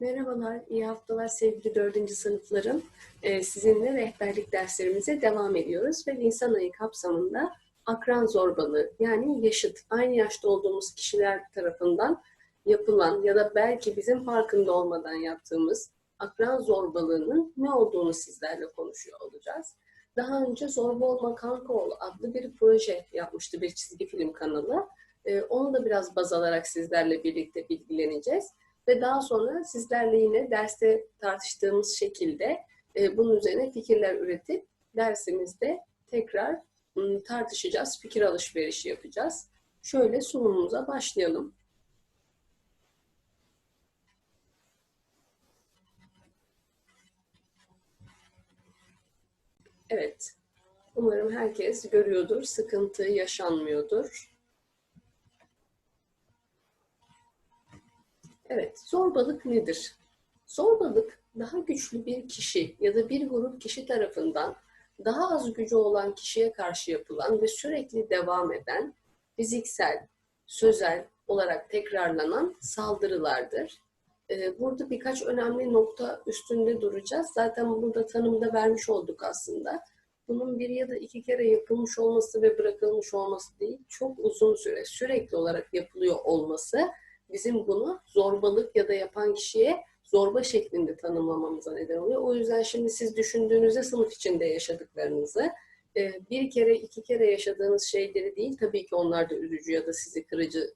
Merhabalar, iyi haftalar sevgili dördüncü sınıflarım. Ee, sizinle rehberlik derslerimize devam ediyoruz ve Nisan ayı kapsamında akran zorbalığı yani yaşıt, aynı yaşta olduğumuz kişiler tarafından yapılan ya da belki bizim farkında olmadan yaptığımız akran zorbalığının ne olduğunu sizlerle konuşuyor olacağız. Daha önce Zorba Olma Kanka Ol adlı bir proje yapmıştı bir çizgi film kanalı. Ee, onu da biraz baz alarak sizlerle birlikte bilgileneceğiz. Ve daha sonra sizlerle yine derste tartıştığımız şekilde e, bunun üzerine fikirler üretip dersimizde tekrar m, tartışacağız, fikir alışverişi yapacağız. Şöyle sunumumuza başlayalım. Evet, umarım herkes görüyordur, sıkıntı yaşanmıyordur. Evet, zorbalık nedir? Zorbalık daha güçlü bir kişi ya da bir grup kişi tarafından daha az gücü olan kişiye karşı yapılan ve sürekli devam eden fiziksel, sözel olarak tekrarlanan saldırılardır. Ee, Burada birkaç önemli nokta üstünde duracağız. Zaten bunu da tanımda vermiş olduk aslında. Bunun bir ya da iki kere yapılmış olması ve bırakılmış olması değil, çok uzun süre sürekli olarak yapılıyor olması bizim bunu zorbalık ya da yapan kişiye zorba şeklinde tanımlamamıza neden oluyor. O yüzden şimdi siz düşündüğünüzde sınıf içinde yaşadıklarınızı e, bir kere iki kere yaşadığınız şeyleri değil tabii ki onlar da üzücü ya da sizi kırıcı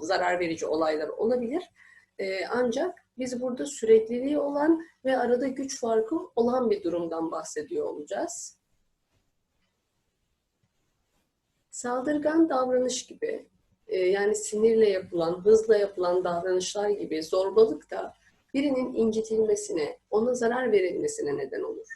zarar verici olaylar olabilir. E, ancak biz burada sürekliliği olan ve arada güç farkı olan bir durumdan bahsediyor olacağız. Saldırgan davranış gibi yani sinirle yapılan, hızla yapılan davranışlar gibi zorbalık da birinin incitilmesine, ona zarar verilmesine neden olur.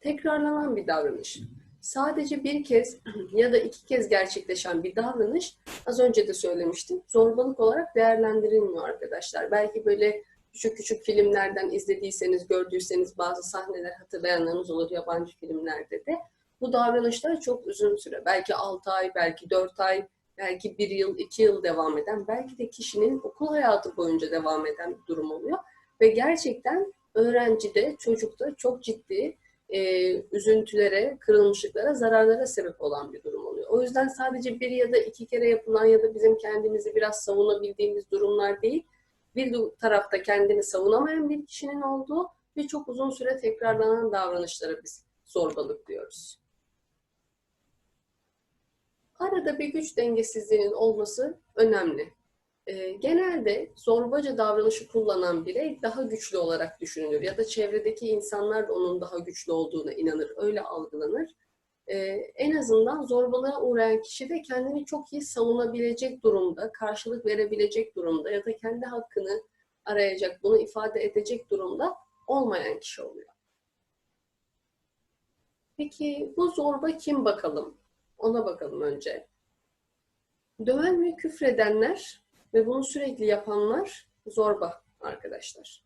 Tekrarlanan bir davranış. Sadece bir kez ya da iki kez gerçekleşen bir davranış, az önce de söylemiştim, zorbalık olarak değerlendirilmiyor arkadaşlar. Belki böyle küçük küçük filmlerden izlediyseniz, gördüyseniz bazı sahneler hatırlayanlarınız olur yabancı filmlerde de bu davranışlar çok uzun süre, belki 6 ay, belki 4 ay, belki 1 yıl, 2 yıl devam eden, belki de kişinin okul hayatı boyunca devam eden bir durum oluyor. Ve gerçekten öğrencide, çocukta çok ciddi e, üzüntülere, kırılmışlıklara, zararlara sebep olan bir durum oluyor. O yüzden sadece bir ya da iki kere yapılan ya da bizim kendimizi biraz savunabildiğimiz durumlar değil, bir tarafta kendini savunamayan bir kişinin olduğu ve çok uzun süre tekrarlanan davranışlara biz zorbalık diyoruz arada bir güç dengesizliğinin olması önemli. E, genelde zorbaca davranışı kullanan birey daha güçlü olarak düşünülür ya da çevredeki insanlar da onun daha güçlü olduğuna inanır, öyle algılanır. E, en azından zorbalığa uğrayan kişi de kendini çok iyi savunabilecek durumda, karşılık verebilecek durumda ya da kendi hakkını arayacak, bunu ifade edecek durumda olmayan kişi oluyor. Peki bu zorba kim bakalım? Ona bakalım önce. Döven ve küfredenler ve bunu sürekli yapanlar zorba arkadaşlar.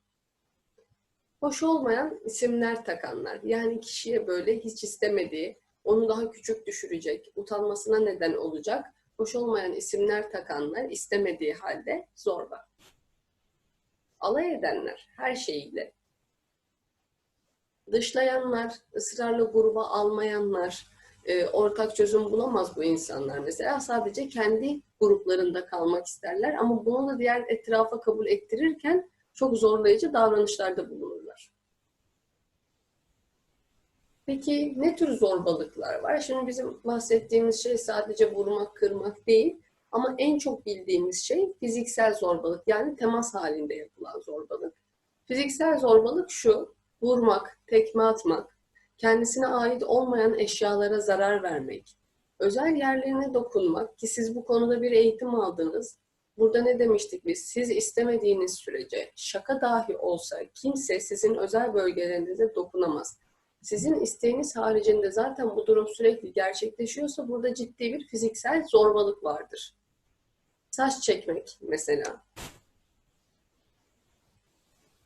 Hoş olmayan isimler takanlar, yani kişiye böyle hiç istemediği, onu daha küçük düşürecek, utanmasına neden olacak, hoş olmayan isimler takanlar istemediği halde zorba. Alay edenler her şeyiyle. Dışlayanlar, ısrarla gruba almayanlar, e, ortak çözüm bulamaz bu insanlar mesela. Sadece kendi gruplarında kalmak isterler ama bunu da diğer etrafa kabul ettirirken çok zorlayıcı davranışlarda bulunurlar. Peki ne tür zorbalıklar var? Şimdi bizim bahsettiğimiz şey sadece vurmak, kırmak değil ama en çok bildiğimiz şey fiziksel zorbalık yani temas halinde yapılan zorbalık. Fiziksel zorbalık şu, vurmak, tekme atmak, kendisine ait olmayan eşyalara zarar vermek, özel yerlerine dokunmak ki siz bu konuda bir eğitim aldınız. Burada ne demiştik biz? Siz istemediğiniz sürece şaka dahi olsa kimse sizin özel bölgelerinize dokunamaz. Sizin isteğiniz haricinde zaten bu durum sürekli gerçekleşiyorsa burada ciddi bir fiziksel zorbalık vardır. Saç çekmek mesela.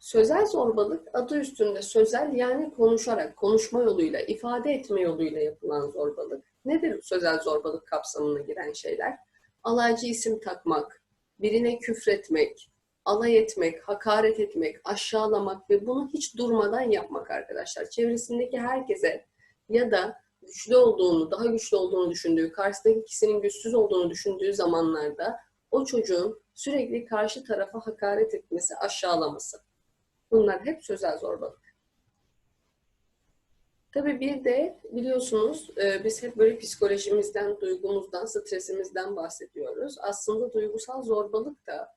Sözel zorbalık adı üstünde sözel yani konuşarak, konuşma yoluyla, ifade etme yoluyla yapılan zorbalık. Nedir sözel zorbalık kapsamına giren şeyler? Alaycı isim takmak, birine küfretmek, alay etmek, hakaret etmek, aşağılamak ve bunu hiç durmadan yapmak arkadaşlar. Çevresindeki herkese ya da güçlü olduğunu, daha güçlü olduğunu düşündüğü, karşısındaki kişinin güçsüz olduğunu düşündüğü zamanlarda o çocuğun sürekli karşı tarafa hakaret etmesi, aşağılaması. Bunlar hep sözel zorbalık. Tabii bir de biliyorsunuz e, biz hep böyle psikolojimizden, duygumuzdan, stresimizden bahsediyoruz. Aslında duygusal zorbalık da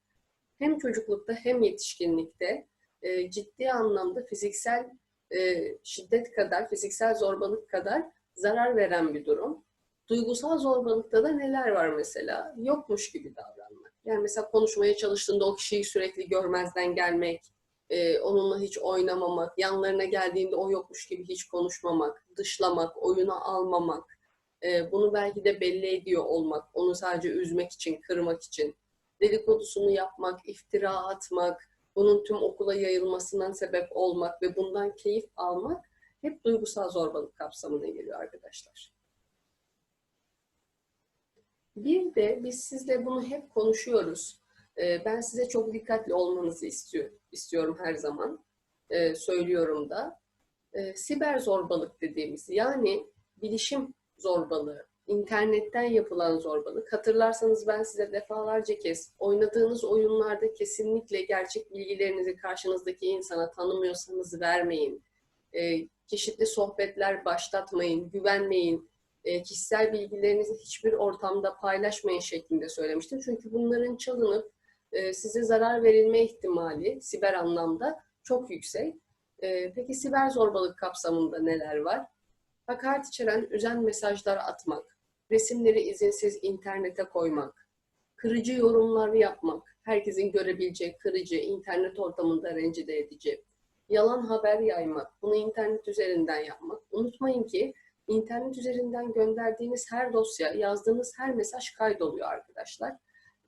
hem çocuklukta hem yetişkinlikte e, ciddi anlamda fiziksel e, şiddet kadar, fiziksel zorbalık kadar zarar veren bir durum. Duygusal zorbalıkta da neler var mesela? Yokmuş gibi davranmak. Yani mesela konuşmaya çalıştığında o kişiyi sürekli görmezden gelmek, e, onunla hiç oynamamak, yanlarına geldiğinde o yokmuş gibi hiç konuşmamak, dışlamak, oyuna almamak, e, bunu belki de belli ediyor olmak, onu sadece üzmek için, kırmak için, dedikodusunu yapmak, iftira atmak, bunun tüm okula yayılmasından sebep olmak ve bundan keyif almak hep duygusal zorbalık kapsamına geliyor arkadaşlar. Bir de biz sizle bunu hep konuşuyoruz. Ee, ben size çok dikkatli olmanızı istiyor, istiyorum her zaman. Ee, söylüyorum da. Ee, siber zorbalık dediğimiz yani bilişim zorbalığı, internetten yapılan zorbalık. Hatırlarsanız ben size defalarca kez oynadığınız oyunlarda kesinlikle gerçek bilgilerinizi karşınızdaki insana tanımıyorsanız vermeyin. Çeşitli sohbetler başlatmayın, güvenmeyin e, kişisel bilgilerinizi hiçbir ortamda paylaşmayın şeklinde söylemiştim. Çünkü bunların çalınıp e, size zarar verilme ihtimali siber anlamda çok yüksek. E, peki siber zorbalık kapsamında neler var? Hakaret içeren üzen mesajlar atmak, resimleri izinsiz internete koymak, kırıcı yorumlar yapmak, herkesin görebileceği kırıcı, internet ortamında rencide edici, yalan haber yaymak, bunu internet üzerinden yapmak. Unutmayın ki internet üzerinden gönderdiğiniz her dosya, yazdığınız her mesaj kaydoluyor arkadaşlar.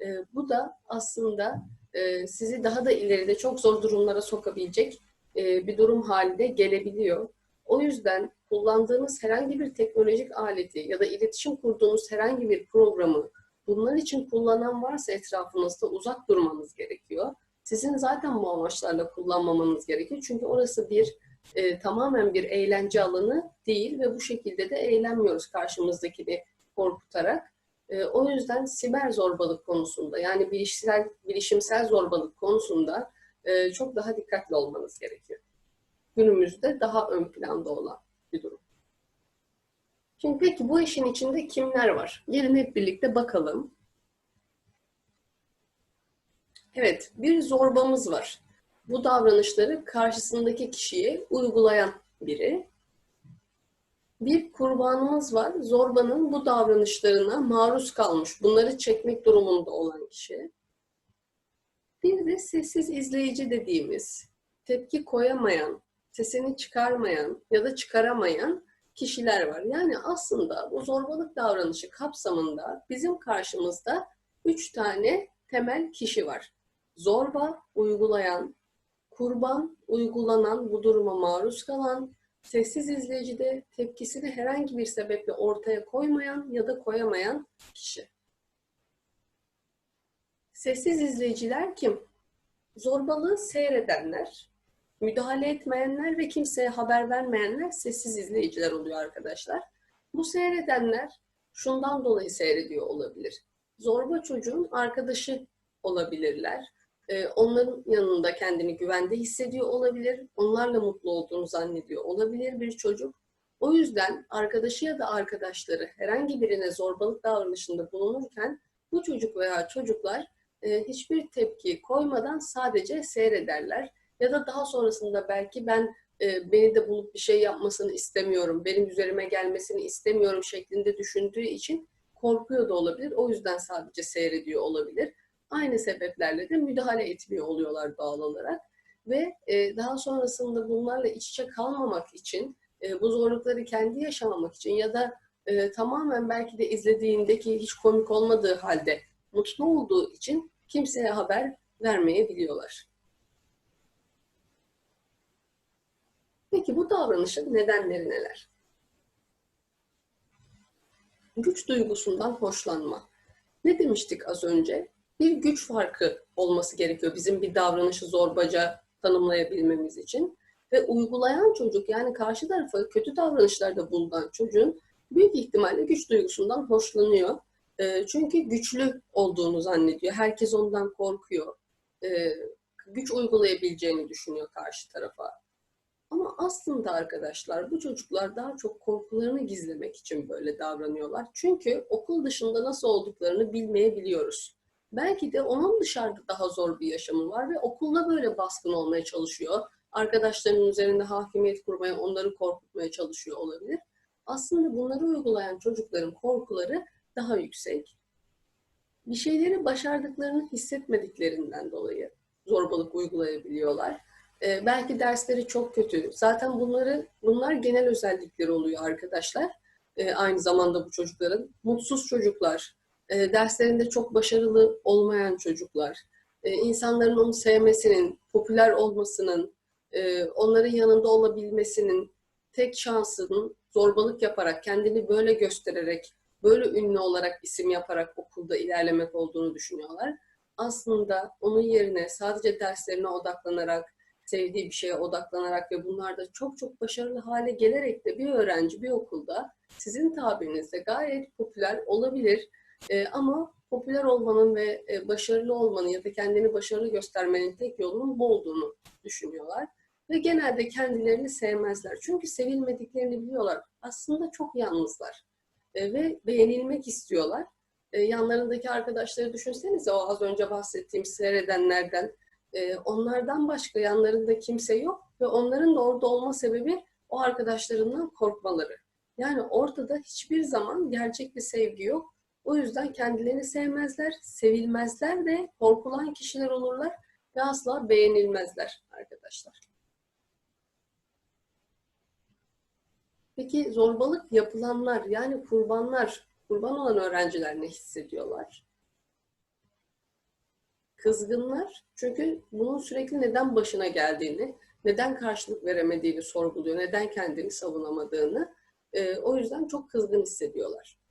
E, bu da aslında e, sizi daha da ileride çok zor durumlara sokabilecek e, bir durum halinde gelebiliyor. O yüzden kullandığınız herhangi bir teknolojik aleti ya da iletişim kurduğunuz herhangi bir programı bunlar için kullanan varsa etrafınızda uzak durmanız gerekiyor. Sizin zaten bu amaçlarla kullanmamanız gerekiyor. Çünkü orası bir e, tamamen bir eğlence alanı değil ve bu şekilde de eğlenmiyoruz karşımızdakini korkutarak. E, o yüzden siber zorbalık konusunda yani bilişsel, bilişimsel zorbalık konusunda e, çok daha dikkatli olmanız gerekiyor. Günümüzde daha ön planda olan bir durum. Şimdi peki bu işin içinde kimler var? Gelin hep birlikte bakalım. Evet, bir zorbamız var bu davranışları karşısındaki kişiye uygulayan biri. Bir kurbanımız var. Zorbanın bu davranışlarına maruz kalmış, bunları çekmek durumunda olan kişi. Bir de sessiz izleyici dediğimiz, tepki koyamayan, sesini çıkarmayan ya da çıkaramayan kişiler var. Yani aslında bu zorbalık davranışı kapsamında bizim karşımızda üç tane temel kişi var. Zorba uygulayan, kurban uygulanan bu duruma maruz kalan, sessiz izleyicide tepkisini herhangi bir sebeple ortaya koymayan ya da koyamayan kişi. Sessiz izleyiciler kim? Zorbalığı seyredenler, müdahale etmeyenler ve kimseye haber vermeyenler sessiz izleyiciler oluyor arkadaşlar. Bu seyredenler şundan dolayı seyrediyor olabilir. Zorba çocuğun arkadaşı olabilirler ee, onların yanında kendini güvende hissediyor olabilir. Onlarla mutlu olduğunu zannediyor olabilir bir çocuk. O yüzden arkadaşı ya da arkadaşları herhangi birine zorbalık davranışında bulunurken bu çocuk veya çocuklar e, hiçbir tepki koymadan sadece seyrederler. Ya da daha sonrasında belki ben e, beni de bulup bir şey yapmasını istemiyorum, benim üzerime gelmesini istemiyorum şeklinde düşündüğü için korkuyor da olabilir. O yüzden sadece seyrediyor olabilir aynı sebeplerle de müdahale etmiyor oluyorlar doğal olarak. Ve e, daha sonrasında bunlarla iç içe kalmamak için, e, bu zorlukları kendi yaşamamak için ya da e, tamamen belki de izlediğindeki hiç komik olmadığı halde mutlu olduğu için kimseye haber vermeyebiliyorlar. Peki bu davranışın nedenleri neler? Güç duygusundan hoşlanma. Ne demiştik az önce? Bir güç farkı olması gerekiyor bizim bir davranışı zorbaca tanımlayabilmemiz için. Ve uygulayan çocuk yani karşı tarafa kötü davranışlarda bulunan çocuğun büyük ihtimalle güç duygusundan hoşlanıyor. E, çünkü güçlü olduğunu zannediyor. Herkes ondan korkuyor. E, güç uygulayabileceğini düşünüyor karşı tarafa. Ama aslında arkadaşlar bu çocuklar daha çok korkularını gizlemek için böyle davranıyorlar. Çünkü okul dışında nasıl olduklarını bilmeyebiliyoruz. Belki de onun dışarıda daha zor bir yaşamı var ve okulda böyle baskın olmaya çalışıyor. Arkadaşlarının üzerinde hakimiyet kurmaya, onları korkutmaya çalışıyor olabilir. Aslında bunları uygulayan çocukların korkuları daha yüksek. Bir şeyleri başardıklarını hissetmediklerinden dolayı zorbalık uygulayabiliyorlar. Ee, belki dersleri çok kötü. Zaten bunları bunlar genel özellikleri oluyor arkadaşlar. Ee, aynı zamanda bu çocukların mutsuz çocuklar, e, derslerinde çok başarılı olmayan çocuklar, e, insanların onu sevmesinin, popüler olmasının, e, onların yanında olabilmesinin tek şansının zorbalık yaparak, kendini böyle göstererek, böyle ünlü olarak isim yaparak okulda ilerlemek olduğunu düşünüyorlar. Aslında onun yerine sadece derslerine odaklanarak, sevdiği bir şeye odaklanarak ve bunlarda çok çok başarılı hale gelerek de bir öğrenci bir okulda sizin tabirinizde gayet popüler olabilir. E, ama popüler olmanın ve e, başarılı olmanın ya da kendini başarılı göstermenin tek yolunun bu olduğunu düşünüyorlar. Ve genelde kendilerini sevmezler. Çünkü sevilmediklerini biliyorlar. Aslında çok yalnızlar. E, ve beğenilmek istiyorlar. E, yanlarındaki arkadaşları düşünsenize o az önce bahsettiğim seyredenlerden. E, onlardan başka yanlarında kimse yok. Ve onların da orada olma sebebi o arkadaşlarından korkmaları. Yani ortada hiçbir zaman gerçek bir sevgi yok. O yüzden kendilerini sevmezler, sevilmezler ve korkulan kişiler olurlar ve asla beğenilmezler arkadaşlar. Peki zorbalık yapılanlar yani kurbanlar, kurban olan öğrenciler ne hissediyorlar? Kızgınlar çünkü bunun sürekli neden başına geldiğini, neden karşılık veremediğini sorguluyor, neden kendini savunamadığını. E, o yüzden çok kızgın hissediyorlar.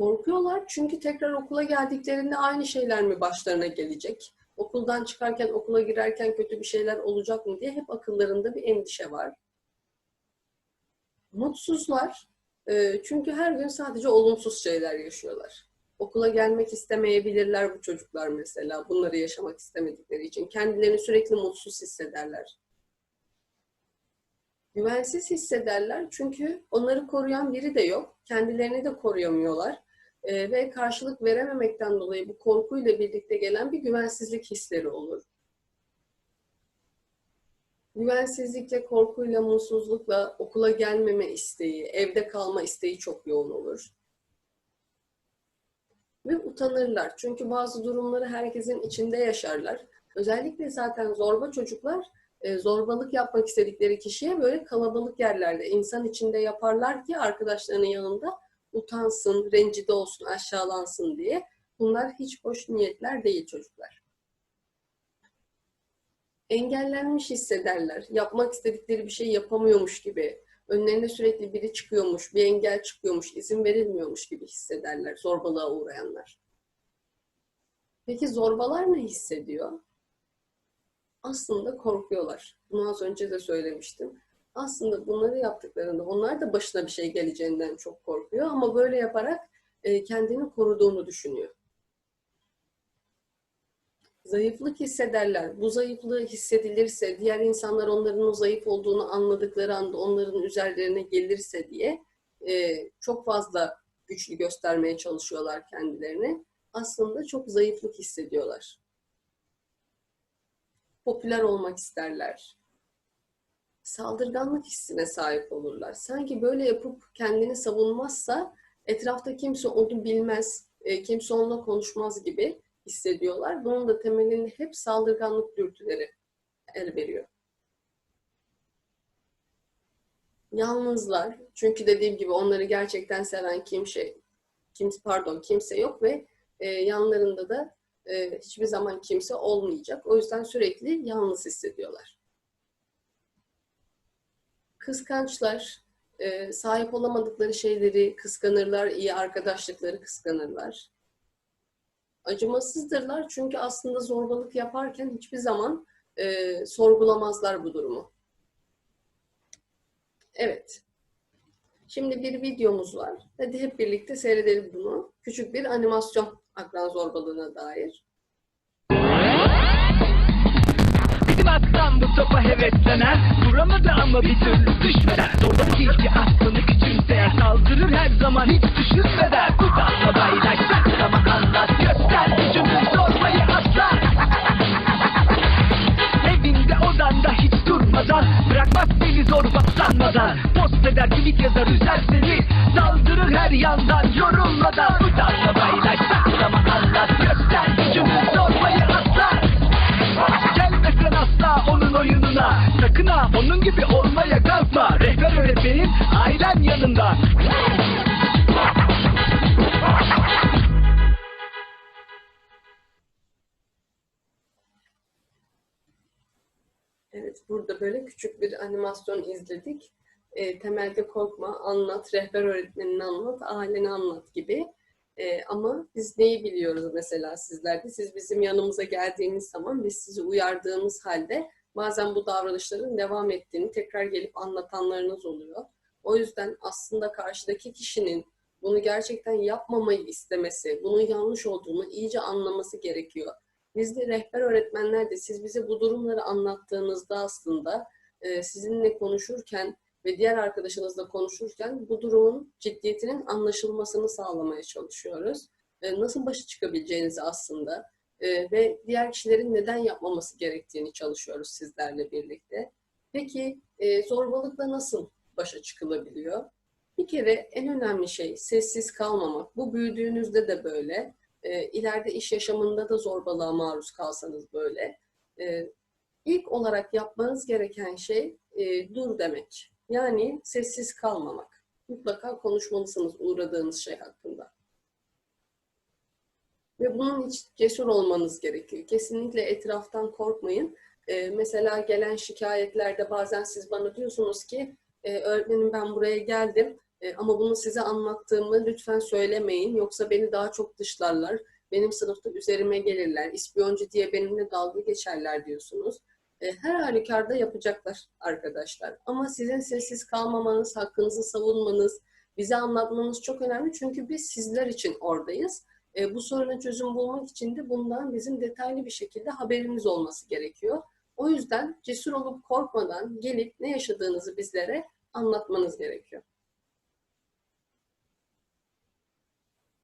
Korkuyorlar çünkü tekrar okula geldiklerinde aynı şeyler mi başlarına gelecek? Okuldan çıkarken, okula girerken kötü bir şeyler olacak mı diye hep akıllarında bir endişe var. Mutsuzlar e, çünkü her gün sadece olumsuz şeyler yaşıyorlar. Okula gelmek istemeyebilirler bu çocuklar mesela. Bunları yaşamak istemedikleri için. Kendilerini sürekli mutsuz hissederler. Güvensiz hissederler çünkü onları koruyan biri de yok. Kendilerini de koruyamıyorlar. Ee, ve karşılık verememekten dolayı bu korkuyla birlikte gelen bir güvensizlik hisleri olur. Güvensizlikle, korkuyla, mutsuzlukla okula gelmeme isteği, evde kalma isteği çok yoğun olur. Ve utanırlar. Çünkü bazı durumları herkesin içinde yaşarlar. Özellikle zaten zorba çocuklar e, zorbalık yapmak istedikleri kişiye böyle kalabalık yerlerde insan içinde yaparlar ki arkadaşlarının yanında utansın, rencide olsun, aşağılansın diye. Bunlar hiç hoş niyetler değil çocuklar. Engellenmiş hissederler. Yapmak istedikleri bir şey yapamıyormuş gibi. Önlerine sürekli biri çıkıyormuş, bir engel çıkıyormuş, izin verilmiyormuş gibi hissederler zorbalığa uğrayanlar. Peki zorbalar ne hissediyor? Aslında korkuyorlar. Bunu az önce de söylemiştim aslında bunları yaptıklarında onlar da başına bir şey geleceğinden çok korkuyor ama böyle yaparak e, kendini koruduğunu düşünüyor. Zayıflık hissederler. Bu zayıflığı hissedilirse, diğer insanlar onların o zayıf olduğunu anladıkları anda onların üzerlerine gelirse diye e, çok fazla güçlü göstermeye çalışıyorlar kendilerini. Aslında çok zayıflık hissediyorlar. Popüler olmak isterler saldırganlık hissine sahip olurlar. Sanki böyle yapıp kendini savunmazsa etrafta kimse onu bilmez, e, kimse onunla konuşmaz gibi hissediyorlar. Bunun da temelinde hep saldırganlık dürtüleri el veriyor. Yalnızlar. Çünkü dediğim gibi onları gerçekten seven kimse, kimse pardon kimse yok ve e, yanlarında da e, hiçbir zaman kimse olmayacak. O yüzden sürekli yalnız hissediyorlar kıskançlar, e, sahip olamadıkları şeyleri kıskanırlar, iyi arkadaşlıkları kıskanırlar. Acımasızdırlar çünkü aslında zorbalık yaparken hiçbir zaman e, sorgulamazlar bu durumu. Evet. Şimdi bir videomuz var. Hadi hep birlikte seyredelim bunu. Küçük bir animasyon akran zorbalığına dair. Aslan bu topa heveslener Duramadı ama bir türlü düşmeden. Zorbalık ilki aslını küçümseyen Saldırır her zaman hiç düşünmeden. Uzatma bayrak saklama anlat Göster. Gücünü zorbayı aslan Evinde odanda hiç durmadan Bırakmaz seni zorba sanmadan Post eder tweet yazar üzer seni. Saldırır her yandan yorulmadan. Uzatma bayrak saklama anlat Göster. Gücünü Gelme onun oyununa Sakın ha onun gibi olmaya kalkma Rehber öğretmenin ailen yanında Evet, burada böyle küçük bir animasyon izledik. E, temelde korkma, anlat, rehber öğretmenini anlat, aileni anlat gibi. E, ama biz neyi biliyoruz mesela sizlerde? Siz bizim yanımıza geldiğiniz zaman biz sizi uyardığımız halde bazen bu davranışların devam ettiğini tekrar gelip anlatanlarınız oluyor. O yüzden aslında karşıdaki kişinin bunu gerçekten yapmamayı istemesi, bunun yanlış olduğunu iyice anlaması gerekiyor. Biz de rehber öğretmenler de siz bize bu durumları anlattığınızda aslında e, sizinle konuşurken ve diğer arkadaşınızla konuşurken bu durumun ciddiyetinin anlaşılmasını sağlamaya çalışıyoruz. E, nasıl başa çıkabileceğinizi aslında e, ve diğer kişilerin neden yapmaması gerektiğini çalışıyoruz sizlerle birlikte. Peki e, zorbalıkla nasıl başa çıkılabiliyor? Bir kere en önemli şey sessiz kalmamak. Bu büyüdüğünüzde de böyle. İleride iş yaşamında da zorbalığa maruz kalsanız böyle. İlk olarak yapmanız gereken şey dur demek. Yani sessiz kalmamak. Mutlaka konuşmalısınız uğradığınız şey hakkında. Ve bunun için cesur olmanız gerekiyor. Kesinlikle etraftan korkmayın. E, mesela gelen şikayetlerde bazen siz bana diyorsunuz ki e, öğretmenim ben buraya geldim e, ama bunu size anlattığımı lütfen söylemeyin yoksa beni daha çok dışlarlar. Benim sınıfta üzerime gelirler, ispiyoncu diye benimle dalga geçerler diyorsunuz. E, her halükarda yapacaklar arkadaşlar. Ama sizin sessiz kalmamanız, hakkınızı savunmanız, bize anlatmanız çok önemli. Çünkü biz sizler için oradayız. E, bu soruna çözüm bulmak için de bundan bizim detaylı bir şekilde haberimiz olması gerekiyor. O yüzden cesur olup korkmadan gelip ne yaşadığınızı bizlere anlatmanız gerekiyor.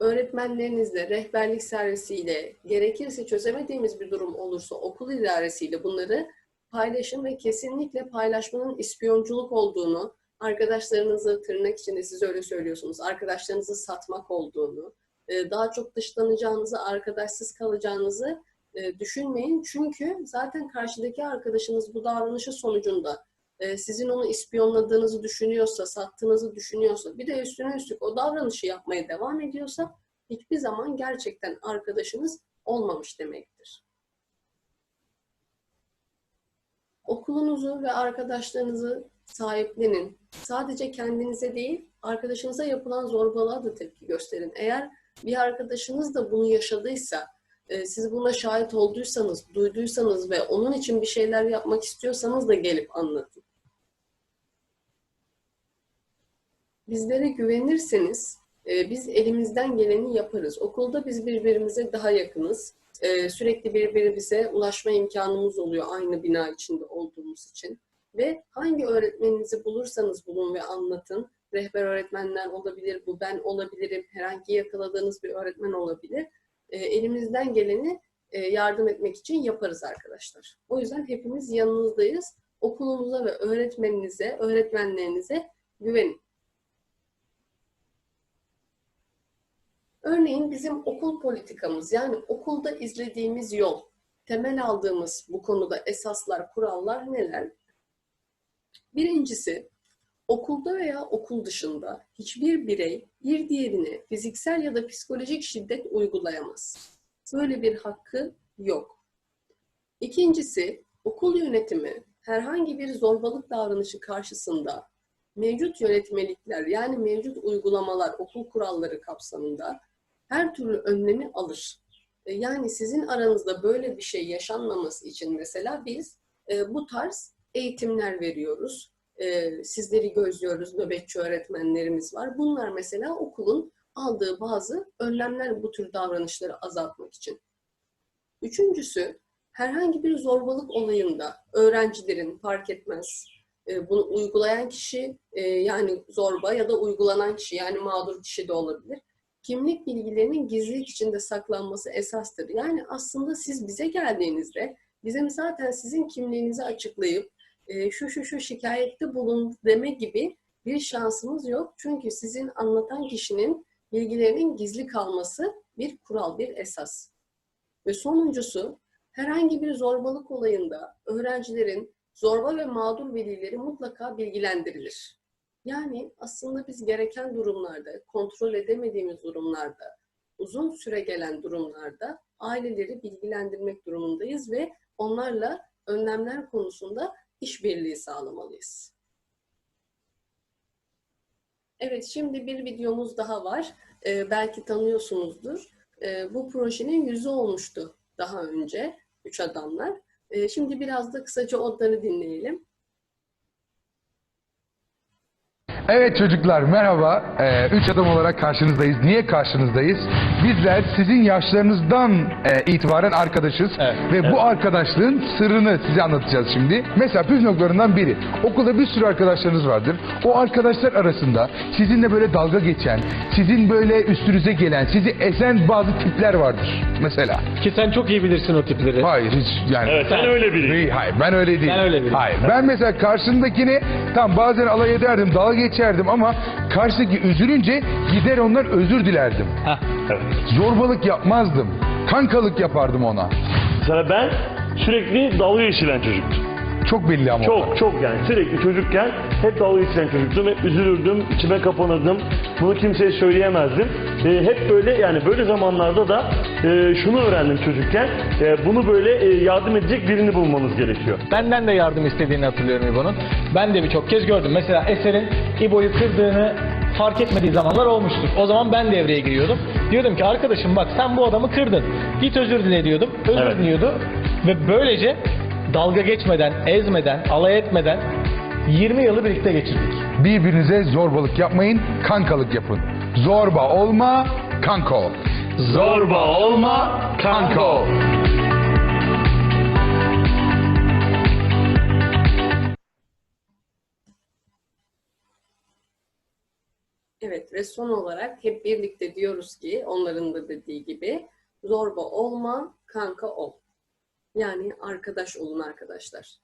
öğretmenlerinizle, rehberlik servisiyle, gerekirse çözemediğimiz bir durum olursa okul idaresiyle bunları paylaşın ve kesinlikle paylaşmanın ispiyonculuk olduğunu, arkadaşlarınızı tırnak içinde siz öyle söylüyorsunuz, arkadaşlarınızı satmak olduğunu, e, daha çok dışlanacağınızı, arkadaşsız kalacağınızı e, düşünmeyin. Çünkü zaten karşıdaki arkadaşınız bu davranışı sonucunda e, sizin onu ispiyonladığınızı düşünüyorsa, sattığınızı düşünüyorsa, bir de üstüne üstlük o davranışı yapmaya devam ediyorsa hiçbir zaman gerçekten arkadaşınız olmamış demektir. Okulunuzu ve arkadaşlarınızı sahiplenin. Sadece kendinize değil, arkadaşınıza yapılan zorbalığa da tepki gösterin. Eğer bir arkadaşınız da bunu yaşadıysa, e, siz buna şahit olduysanız, duyduysanız ve onun için bir şeyler yapmak istiyorsanız da gelip anlatın. Bizlere güvenirseniz e, biz elimizden geleni yaparız. Okulda biz birbirimize daha yakınız. E, sürekli birbirimize ulaşma imkanımız oluyor aynı bina içinde olduğumuz için. Ve hangi öğretmeninizi bulursanız bulun ve anlatın. Rehber öğretmenler olabilir, bu ben olabilirim, herhangi yakaladığınız bir öğretmen olabilir. E, elimizden geleni e, yardım etmek için yaparız arkadaşlar. O yüzden hepimiz yanınızdayız. Okulunuza ve öğretmeninize, öğretmenlerinize güvenin. Örneğin bizim okul politikamız yani okulda izlediğimiz yol, temel aldığımız bu konuda esaslar, kurallar neler? Birincisi, okulda veya okul dışında hiçbir birey bir diğerine fiziksel ya da psikolojik şiddet uygulayamaz. Böyle bir hakkı yok. İkincisi, okul yönetimi herhangi bir zorbalık davranışı karşısında mevcut yönetmelikler yani mevcut uygulamalar, okul kuralları kapsamında her türlü önlemi alır. E, Yani sizin aranızda böyle bir şey yaşanmaması için mesela biz e, bu tarz eğitimler veriyoruz. E, sizleri gözlüyoruz, nöbetçi öğretmenlerimiz var. Bunlar mesela okulun aldığı bazı önlemler bu tür davranışları azaltmak için. Üçüncüsü, herhangi bir zorbalık olayında öğrencilerin fark etmez bunu uygulayan kişi yani zorba ya da uygulanan kişi yani mağdur kişi de olabilir. Kimlik bilgilerinin gizlilik içinde saklanması esastır. Yani aslında siz bize geldiğinizde bizim zaten sizin kimliğinizi açıklayıp e, şu şu şu şikayette bulun deme gibi bir şansımız yok. Çünkü sizin anlatan kişinin bilgilerinin gizli kalması bir kural, bir esas. Ve sonuncusu herhangi bir zorbalık olayında öğrencilerin zorba ve mağdur velileri mutlaka bilgilendirilir. Yani aslında biz gereken durumlarda, kontrol edemediğimiz durumlarda, uzun süre gelen durumlarda aileleri bilgilendirmek durumundayız ve onlarla önlemler konusunda işbirliği sağlamalıyız. Evet, şimdi bir videomuz daha var. Ee, belki tanıyorsunuzdur. Ee, bu projenin yüzü olmuştu daha önce, Üç Adamlar. Ee, şimdi biraz da kısaca onları dinleyelim. Evet çocuklar merhaba. Ee, üç adam olarak karşınızdayız. Niye karşınızdayız? Bizler sizin yaşlarınızdan e, itibaren arkadaşız. Evet, Ve bu arkadaşlığın sırrını size anlatacağız şimdi. Mesela püf noktalarından biri. Okulda bir sürü arkadaşlarınız vardır. O arkadaşlar arasında sizinle böyle dalga geçen, sizin böyle üstünüze gelen, sizi ezen bazı tipler vardır. Mesela. Ki sen çok iyi bilirsin o tipleri. Hayır hiç yani. Evet sen öyle biri. Hayır ben öyle değilim. Ben öyle biriyim. Hayır ben mesela karşındakini tam bazen alay ederdim, dalga geçerdim ama karşıdaki üzülünce gider onlar özür dilerdim. Heh. Evet. Zorbalık yapmazdım. Kankalık yapardım ona. Mesela ben sürekli dalga geçilen çocuktum. Çok belli ama. Çok çok yani sürekli çocukken hep dalga geçilen çocuktum ve üzülürdüm, içime kapanırdım. Bunu kimseye söyleyemezdim. Ee, hep böyle yani böyle zamanlarda da e, şunu öğrendim çocukken. E, bunu böyle e, yardım edecek birini bulmanız gerekiyor. Benden de yardım istediğini hatırlıyorum İbo'nun. Ben de birçok kez gördüm. Mesela Eser'in İbo'yu kırdığını fark etmediği zamanlar olmuştur. O zaman ben devreye giriyordum. Diyordum ki arkadaşım bak sen bu adamı kırdın. Git özür dile diyordum. Özür Evet. diliyordu. Ve böylece dalga geçmeden, ezmeden, alay etmeden 20 yılı birlikte geçirdik. Birbirinize zorbalık yapmayın, kankalık yapın. Zorba olma, kanka ol. Zorba olma, Kanka ol. Evet ve son olarak hep birlikte diyoruz ki onların da dediği gibi zorba olma, kanka ol. Yani arkadaş olun arkadaşlar.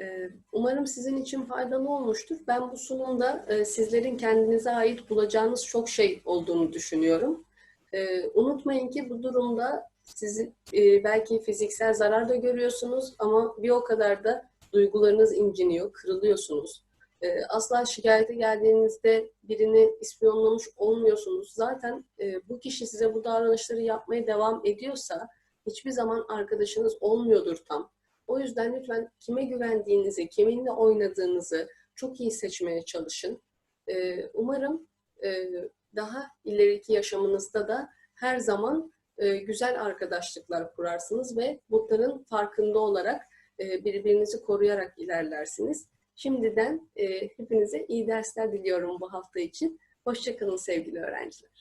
Ee, Umarım sizin için faydalı olmuştur. Ben bu sunumda e, sizlerin kendinize ait bulacağınız çok şey olduğunu düşünüyorum. Ee, Unutmayın ki bu durumda sizin e, belki fiziksel zarar da görüyorsunuz ama bir o kadar da duygularınız inciniyor, kırılıyorsunuz. Ee, Asla şikayete geldiğinizde birini ispiyonlamış olmuyorsunuz. Zaten e, bu kişi size bu davranışları yapmaya devam ediyorsa hiçbir zaman arkadaşınız olmuyordur tam. O yüzden lütfen kime güvendiğinizi, kiminle oynadığınızı çok iyi seçmeye çalışın. Ee, Umarım e, daha ileriki yaşamınızda da her zaman e, güzel arkadaşlıklar kurarsınız ve bunların farkında olarak birbirinizi koruyarak ilerlersiniz. Şimdiden e, hepinize iyi dersler diliyorum bu hafta için. Hoşçakalın sevgili öğrenciler.